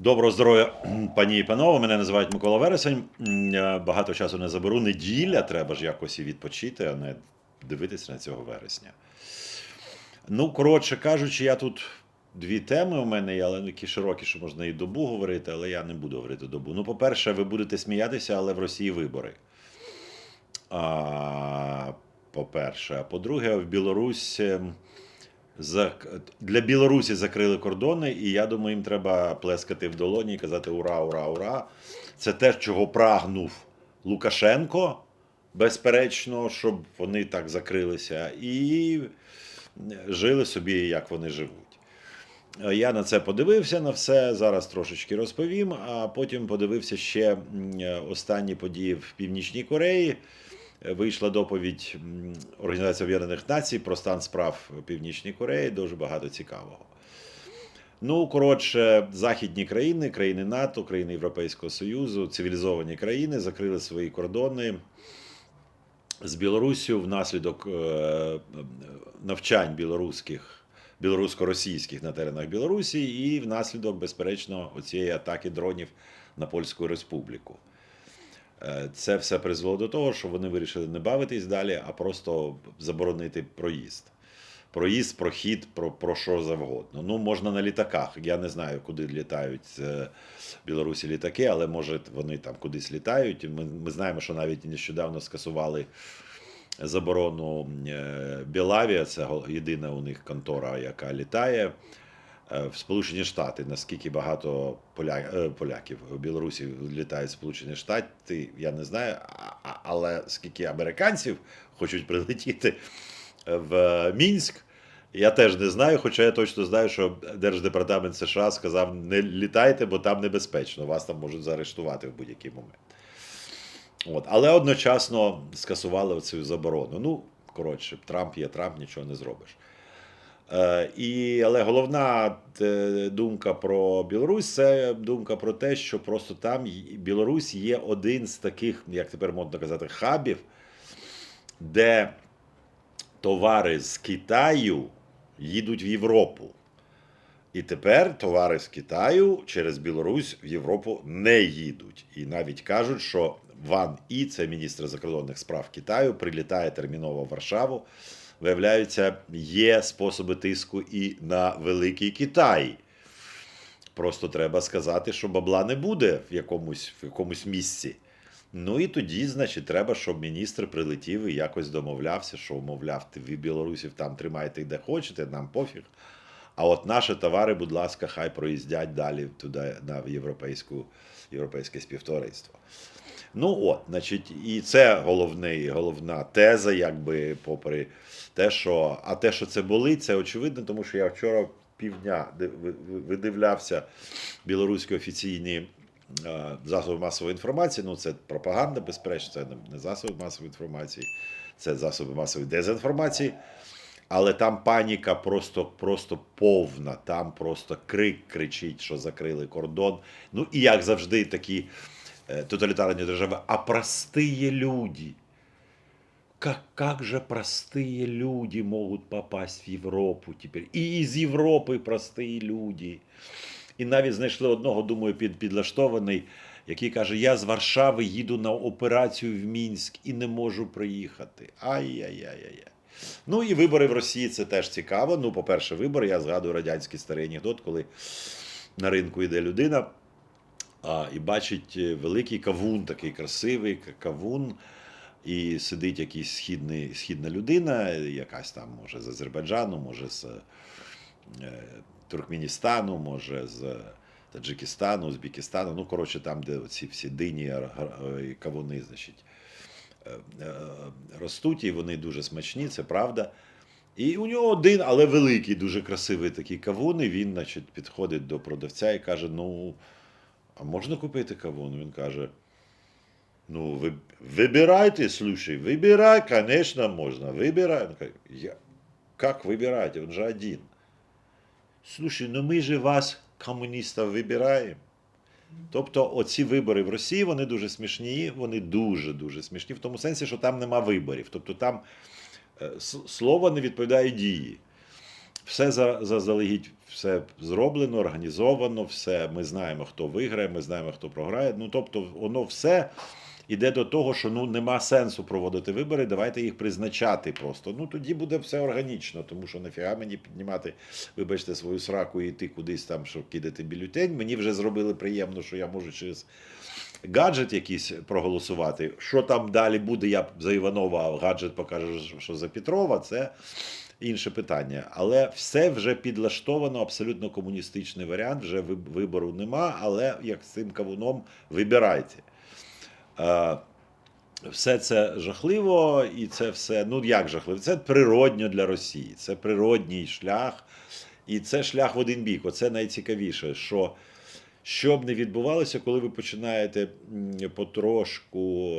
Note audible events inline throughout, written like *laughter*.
Доброго здоров'я, *clears throat* пані і панове. Мене називають Микола Вересень. Багато часу не заберу. Неділя, треба ж якось і відпочити, а не дивитися на цього вересня. Ну, коротше кажучи, я тут дві теми у мене є, але які широкі, що можна і добу говорити, але я не буду говорити добу. Ну, по-перше, ви будете сміятися, але в Росії вибори. А, по-перше. А по-друге, в Білорусь. Для Білорусі закрили кордони, і я думаю, їм треба плескати в долоні і казати ура, ура, ура. Це те, чого прагнув Лукашенко, безперечно, щоб вони так закрилися, і жили собі, як вони живуть. Я на це подивився на все. Зараз трошечки розповім, а потім подивився ще останні події в Північній Кореї. Вийшла доповідь Організації Об'єднаних Націй про стан справ в Північній Кореї. Дуже багато цікавого. Ну, коротше, західні країни, країни НАТО, країни Європейського Союзу, цивілізовані країни закрили свої кордони з Білоруссю внаслідок е, навчань білоруських, білорусько-російських на теренах Білорусі, і внаслідок, безперечно, цієї атаки дронів на Польську Республіку. Е, Це все призвело до того, що вони вирішили не бавитись далі, а просто заборонити проїзд. Проїзд, прохід, про, про що завгодно. Ну, можна на літаках. Я не знаю, куди літають з Білорусі літаки, але може вони там кудись літають. Ми, ми знаємо, що навіть нещодавно скасували заборону е, Білавія, це єдина у них контора, яка літає. Е, В Сполучені Штати, наскільки багато поля... е, поляків в Білорусі літають в Сполучені Штати, я не знаю. Але скільки американців хочуть прилетіти в Мінськ, я теж не знаю, хоча я точно знаю, що Держдепартамент США сказав: не літайте, бо там небезпечно, вас там можуть заарештувати в будь-який момент. От. Але одночасно скасували цю заборону. Ну, коротше, Трамп є Трамп, нічого не зробиш. Е, і, але головна е, думка про Білорусь це думка про те, що просто там Білорусь є один з таких, як тепер модно казати, хабів, де товари з Китаю їдуть в Європу. І тепер товари з Китаю через Білорусь в Європу не їдуть. І навіть кажуть, що Ван І, це міністр закордонних справ Китаю, прилітає терміново в Варшаву. Виявляється, є способи тиску і на Великий Китай. Просто треба сказати, що бабла не буде в якомусь, в якомусь місці. Ну і тоді, значить, треба, щоб міністр прилетів і якось домовлявся, що, мовляв, ти ви білорусів там тримайте де хочете, нам пофіг. А от наші товари, будь ласка, хай проїздять далі туди на європейську, європейське співтовариство. Ну от, значить, і це головний, головна теза, якби попри те, що. А те, що це болить, це очевидно, тому що я вчора півдня див- ви- ви- видивлявся білоруські офіційні е, засоби масової інформації. Ну, це пропаганда, безперечно, це не засоби масової інформації, це засоби масової дезінформації. Але там паніка просто, просто повна. Там просто крик кричить, що закрили кордон. Ну і як завжди, такі е, тоталітарні держави, а простые люди. Как, как же простые люди могут попасть в Європу тепер? І із Європи прості люди. І навіть знайшли одного, думаю, під, підлаштований, який каже: Я з Варшави їду на операцію в Мінськ і не можу приїхати. Ай-яй-яй-яй. Ну і вибори в Росії це теж цікаво. Ну, по-перше, вибори, я згадую радянський старий анекдот, коли на ринку йде людина а, і бачить е, великий кавун, такий красивий кавун. І сидить якийсь східний, східна людина, якась там, може, з Азербайджану, може, з е, Туркменістану, може, з Таджикистану, Узбекистану. Ну, коротше, там, де ці всі дині ар- і кавуни, значить, е, е, ростуть, і вони дуже смачні, це правда. І у нього один, але великий, дуже красивий такий кавун, і він, значить, підходить до продавця і каже: Ну, а можна купити кавун? Він каже. Ну, ви, вибирайте, слушай, выбирай, конечно, можно, выбирай. Он говорит, Я, как выбирать? Он же один. Слушай, ну ми же вас, комуністів, вибираємо. Тобто, оці вибори в Росії вони дуже смішні, вони дуже-дуже смішні, в тому сенсі, що там нема виборів. Тобто там е, с- слово не відповідає дії. Все за- заздалегідь, все зроблено, організовано, все. Ми знаємо, хто виграє, ми знаємо, хто програє. Ну тобто, воно все іде до того, що ну нема сенсу проводити вибори. Давайте їх призначати просто. Ну тоді буде все органічно, тому що нафіга мені піднімати, вибачте, свою сраку і йти кудись там, щоб кидати бюлетень. Мені вже зробили приємно, що я можу через гаджет якийсь проголосувати. Що там далі буде, я за Іванова, а гаджет покаже, що за Петрова, це інше питання. Але все вже підлаштовано, абсолютно комуністичний варіант, вже вибору нема, але як з цим кавуном вибирайте. Е, Все це жахливо, і це все, ну як жахливо, це природньо для Росії, це природній шлях, і це шлях в один бік. Оце найцікавіше, що що б не відбувалося, коли ви починаєте потрошку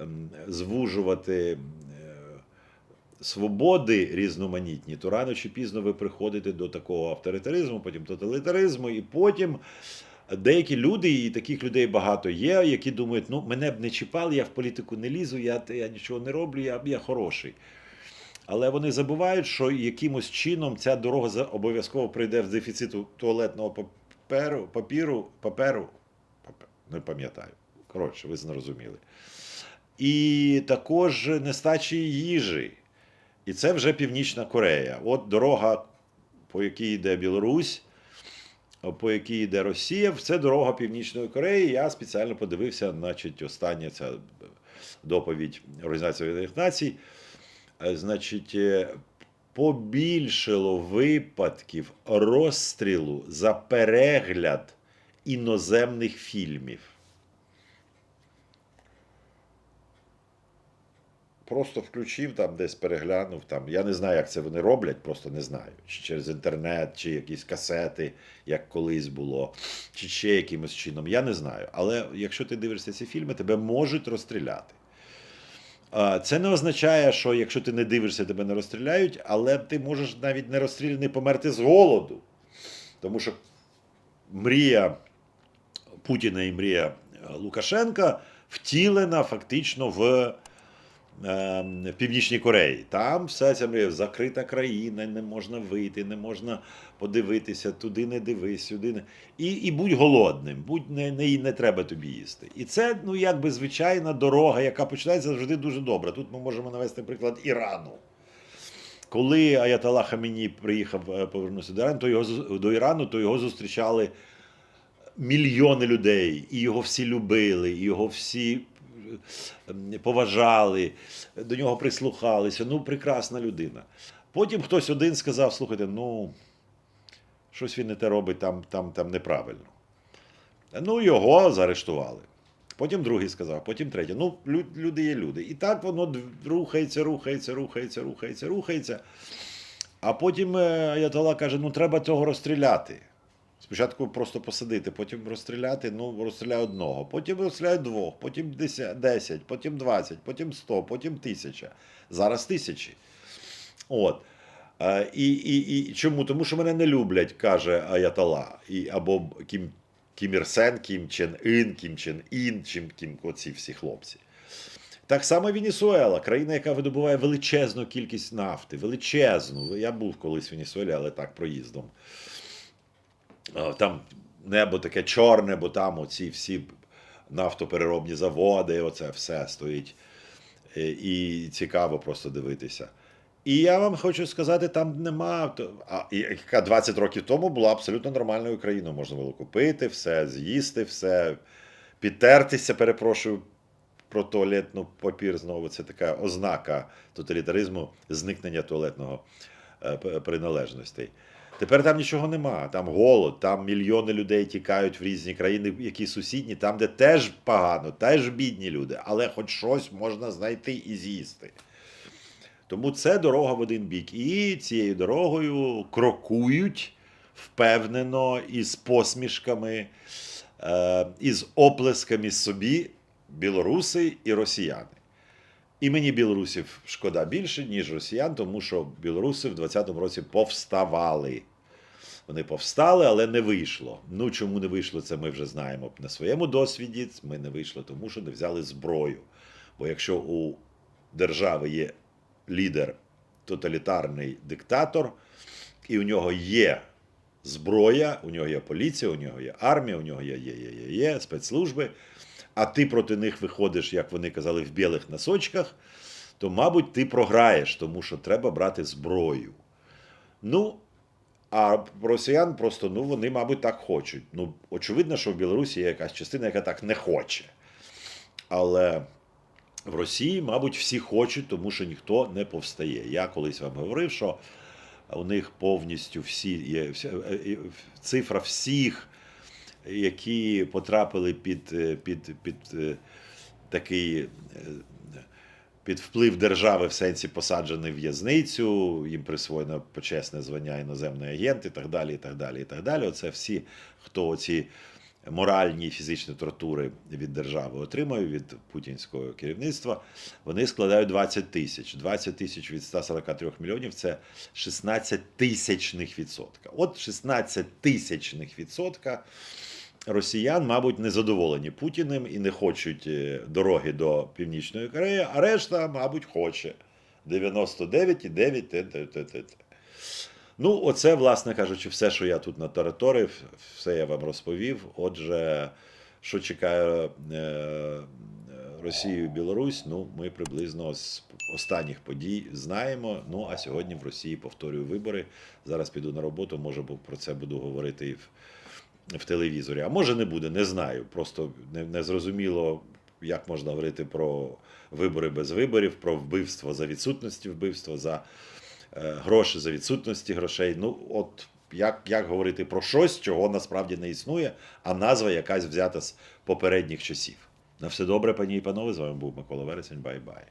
ем, звужувати свободи різноманітні, то рано чи пізно ви приходите до такого авторитаризму, потім тоталітаризму, і потім деякі люди, і таких людей багато є, які думають, ну мене б не чіпали, я в політику не лізу, я, я нічого не роблю, я, я хороший. Але вони забувають, що якимось чином ця дорога обов'язково прийде в дефіциту туалетного паперу, папіру, паперу, папе- не пам'ятаю. Коротше, ви зрозуміли. І також нестачі їжі. І це вже Північна Корея. От дорога, по якій йде Білорусь, по якій йде Росія, це дорога Північної Кореї. Я спеціально подивився, значить, остання ця доповідь Організації Об'єднаних Націй. Е, Значить, е, побільшило випадків розстрілу за перегляд іноземних фільмів. Просто включив там, десь переглянув там. Я не знаю, як це вони роблять, просто не знаю. Чи через інтернет, чи якісь касети, як колись було, чи ще якимось чином. Я не знаю. Але якщо ти дивишся ці фільми, тебе можуть розстріляти. Це не означає, що якщо ти не дивишся, тебе не розстріляють, але ти можеш навіть не розстріляний померти з голоду. Тому що мрія Путіна і мрія Лукашенка втілена фактично в е, Північній Кореї. Там все ця мрія закрита країна, не можна вийти, не можна подивитися, туди не дивись, сюди не. І, і будь голодним, будь не, не, не треба тобі їсти. І це ну, якби звичайна дорога, яка починається завжди дуже добре. Тут ми можемо навести приклад Ірану. Коли Аятолла Хаміні приїхав е, повернувся до Ірану, то його до Ірану, то його зустрічали мільйони людей, і його всі любили, і його всі поважали, до нього прислухалися. Ну, прекрасна людина. Потім хтось один сказав: слухайте, ну, щось він не те робить там, там, там неправильно. Ну, його заарештували. Потім другий сказав, потім третій. Ну, люди є люди. І так воно рухається, рухається, рухається, рухається, рухається. А потім е, Аятолла каже: ну треба цього розстріляти. Спочатку просто посадити, потім розстріляти, ну розстріляє одного, потім розстріляє двох, потім 10, 10, потім 20, потім 100, потім тисяча. Зараз тисячі. От. Е, і, і, і чому? Тому що мене не люблять, каже Аятолла. І, або Кім, Кім Ір Сен, Кім Чен Ін, Кім Чен Ін, Чим Кім, оці всі хлопці. Так само Венесуела, країна, яка видобуває величезну кількість нафти, величезну. Я був колись в Венесуелі, але так проїздом. Там небо таке чорне, бо там оці всі нафтопереробні заводи, оце все стоїть. Е, І цікаво просто дивитися. І я вам хочу сказати, там нема. А, яка 20 років тому була абсолютно нормальною країною. Можна було купити все, з'їсти все, підтертися, перепрошую про туалетну папір знову. Це така ознака тоталітаризму, зникнення туалетного е, приналежностей. Тепер там нічого нема. Там голод, там мільйони людей тікають в різні країни, які сусідні, там, де теж погано, теж бідні люди, але хоч щось можна знайти і з'їсти. Тому це дорога в один бік. І цією дорогою крокують впевнено із посмішками, е, із оплесками собі білоруси і росіяни. І мені білорусів шкода більше, ніж росіян, тому що білоруси в 20-му році повставали. Вони повстали, але не вийшло. Ну чому не вийшло, це ми вже знаємо на своєму досвіді. Ми не вийшло, тому що не взяли зброю. Бо якщо у держави є лідер, тоталітарний диктатор, і у нього є зброя, у нього є поліція, у нього є армія, у нього є, є, є, є, є спецслужби, а ти проти них виходиш, як вони казали, в білих носочках, то, мабуть, ти програєш, тому що треба брати зброю. Ну, а росіян просто, ну, вони, мабуть, так хочуть. Ну, очевидно, що в Білорусі є якась частина, яка так не хоче. Але в Росії, мабуть, всі хочуть, тому що ніхто не повстає. Я колись вам говорив, що у них повністю всі є е, е, цифра всіх, які потрапили під, е, під, під е, такий. е, Під вплив держави в сенсі посаджений в в'язницю, їм присвоєно почесне звання іноземний агент і так далі. і так далі, і так далі. Оце всі, хто ці моральні і фізичні тортури від держави отримує від путінського керівництва, вони складають 20 тисяч. 20 тисяч від 143 мільйонів це 16 тисячних відсотка. От 16 тисячних відсотка росіян, мабуть, не задоволені Путіним і не хочуть е, дороги до Північної Кореї, а решта, мабуть, хоче. 99,9 Ну, оце, власне кажучи, все, що я тут натераторив, все я вам розповів. Отже, що чекає е, Росію і Білорусь, ну, ми приблизно з останніх подій знаємо. Ну, а сьогодні в Росії повторюю вибори. Зараз піду на роботу, може, про це буду говорити і в, в телевізорі. А може не буде, не знаю. Просто не, не зрозуміло, як можна говорити про вибори без виборів, про вбивство за відсутності вбивства, за гроші за відсутності грошей. Ну, от як, як говорити про щось, чого насправді не існує, а назва якась взята з попередніх часів. На все добре, пані і панове. З вами був Микола Вересень. Бай-бай.